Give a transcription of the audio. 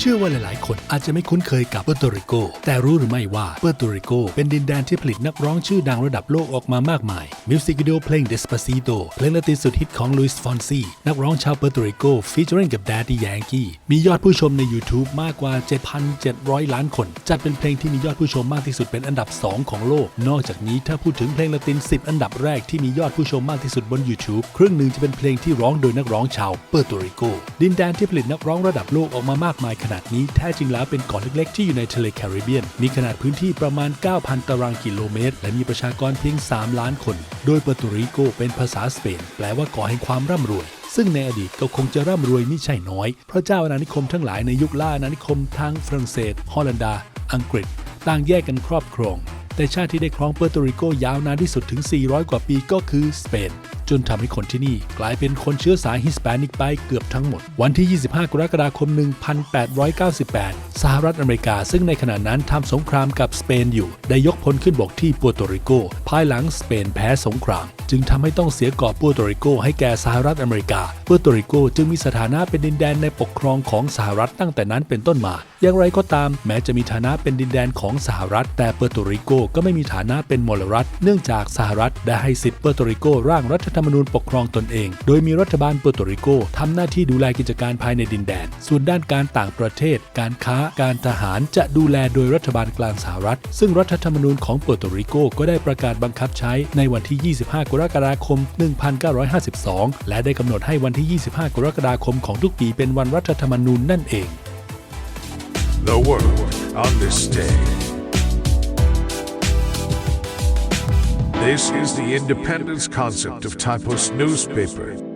เชื่อว่าหลาย ๆ คนอาจจะไม่คุ้นเคยกับเปอร์โตริโก แต่รู้หรือไม่ว่าเปอร์โตริโก เป็นดินแดนที่ผลิตนักร้องชื่อดังระดับโลกออกมามากมาย มิวสิกวิดีโอเพลง Despacito เพลงละตินสุดฮิตของลุยส์ฟอนซีนักร้องชาวเปอร์โตริโกฟีเจอริงกับ Daddy Yankee มียอดผู้ชมใน YouTube มากกว่า 7,700 ล้านคน จัดเป็นเพลงที่มียอดผู้ชมมากที่สุดเป็นอันดับ 2 ของโลก นอกจากนี้ถ้าพูดถึงเพลงละติน 10 อันดับแรกที่มียอดผู้ชมมากที่สุดบน YouTube ครึ่งหนึ่งจะเป็นเพลงที่ร้องโดยนักร้องชาวเปอร์โตริโกดินแดนที่ผลิตนักร้องระดับโลกออกมามากมายขนาดนี้แท้จริงแล้วเป็นเกาะเล็กๆ ที่อยู่ในทะเลแคริบเบียน มีขนาดพื้นที่ประมาณ 9,000 ตารางกิโลเมตร และมีประชากรเพียง 3 ล้านคน โดยเปอร์โตริโกเป็นภาษาสเปน แปลว่าเกาะแห่งความร่ำรวย ซึ่งในอดีตก็คงจะร่ำรวยไม่ใช่น้อย เพราะเจ้าอาณานิคมทั้งหลายในยุคล่าอาณานิคมทั้งฝรั่งเศส ฮอลันดา อังกฤษ ต่างแยกกันครอบครอง แต่ชาติที่ได้ครองเปอร์โตริโกยาวนานที่สุดถึง 400 กว่าปีก็คือสเปน จนทำให้คนที่นี่กลายเป็นคนเชื้อสายฮิสแปนิกไปเกือบทั้งหมด วันที่ 25 กรกฎาคม 1898 สหรัฐอเมริกา ซึ่งในขณะนั้นทำสงครามกับสเปนอยู่ ได้ยกพลขึ้นบกที่ปัวโตริโก ภายหลังสเปนแพ้สงคราม จึงทำให้ต้องเสียเกาะปัวโตริโกให้แก่สหรัฐอเมริกาปัวโตริโกจึงมีสถานะเป็นดินแดนในปกครองของสหรัฐตั้งแต่นั้นเป็นต้นมา อย่างไรก็ตามแม้จะมีฐานะเป็นดินแดนของสหรัฐ แต่เปอร์โตริโกก็ไม่มีฐานะเป็นมลรัฐ เนื่องจากสหรัฐได้ให้สิทธิ์เปอร์โตริโกร่างรัฐธรรมนูญปกครองตนเอง โดยมีรัฐบาลเปอร์โตริโกทำหน้าที่ดูแลกิจการภายในดินแดน ส่วนด้านการต่างประเทศ การค้า การทหารจะดูแลโดยรัฐบาลกลางสหรัฐ ซึ่งรัฐธรรมนูญของเปอร์โตริโกก็ได้ประกาศบังคับใช้ในวันที่ 25กรกฎาคม 1952 และได้กำหนดให้วันที่ 25 กรกฎาคมของทุกปีเป็นวันรัฐธรรมนูญนั่นเอง The world on this day. This is the independence concept of Typos newspaper.